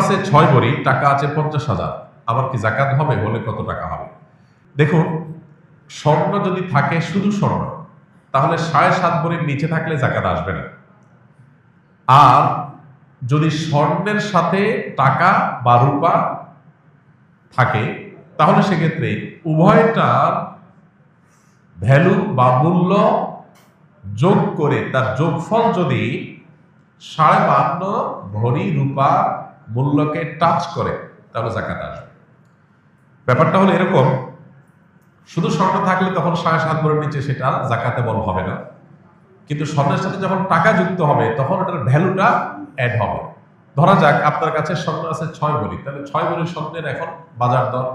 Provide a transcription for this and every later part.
আছে ছয় ভরি, টাকা আছে পঞ্চাশ হাজার। আমার কি জাকাত হবে বলে কত টাকা হবে? দেখুন, স্বর্ণ যদি থাকে শুধু স্বর্ণ, তাহলে সাড়ে সাত ভরির নিচে থাকলে জাকাত আসবে না। আর যদি স্বর্ণের সাথে টাকা বা রূপা থাকে, তাহলে সেক্ষেত্রে উভয়টার ভ্যালু বা মূল্য যোগ করে তার যোগফল যদি সাড়ে বান্ন ভরি, রূপা মূল্যকে টাচ করে, তাহলে জাকাত আসবে। ব্যাপারটা হলো এরকম, শুধু স্বর্ণ থাকলে তখন সাড়ে সাত ভরির নিচে সেটা জাকাতে বল হবে না। কিন্তু স্বর্ণের সাথে যখন টাকা যুক্ত হবে, তখন ওটার ভ্যালুটা অ্যাড হবে। ধরা যাক, আপনার কাছে স্বর্ণ আছে ছয় ভরি তাহলে ছয় ভরির স্বর্ণের এখন বাজার দর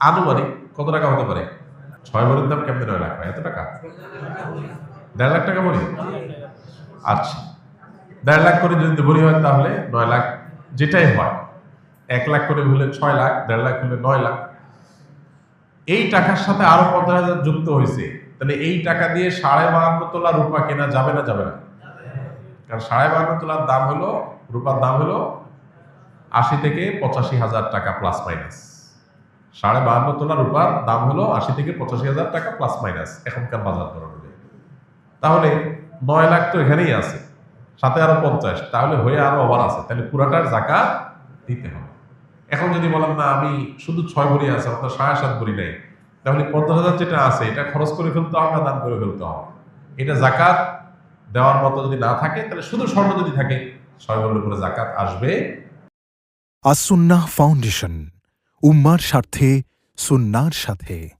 আনুমানিক কত টাকা হতে পারে? ছয় ভরির দাম কেমন নয় লাখ এত টাকা? দেড় লাখ টাকা বলি আচ্ছা। দেড় লাখ করে যদি ভরি হয় তাহলে নয় লাখ যেটাই হয়, এক লাখ করে হলে ছয় লাখ, দেড় লাখ হলে নয় লাখ। এই টাকার সাথে আরও পঞ্চাশ হাজার যুক্ত হয়েছে। তাহলে এই টাকা দিয়ে সাড়ে বাহান্ন তোলা রূপা কেনা যাবে না যাবে না। কারণ সাড়ে বাহান্ন তোলার দাম হলো, রূপার দাম হলো আশি থেকে পঁচাশি হাজার টাকা প্লাস মাইনাস সাড়ে বাহান্ন তোলা রূপার দাম হলো আশি থেকে পঁচাশি হাজার টাকা প্লাস মাইনাস এখনকার বাজার দর তাহলে নয় লাখ তো এখানেই আছে। সাথে আরও পঞ্চাশ, তাহলে হয়ে আরও আবার আছে। তাহলে পুরাটার জাকাত দিতে হবে। এখন যদি বলেন, না, আমি শুধু ছয় ভরি আছে, অর্থাৎ সাড়ে সাত ভরি নেই। তাহলে পঞ্চাশ হাজার যেটা আছে, এটা খরচ করে ফেলতে হবে, দান করে ফেলতে হবে। এটা জাকাত দেওয়ার মতো যদি না থাকে, তাহলে শুধু স্বর্ণ যদি থাকে, ছয় ভরির উপরে জাকাত আসবে। আসুন্নাহ ফাউন্ডেশন, উম্মার স্বার্থে, সুন্নার সাথে।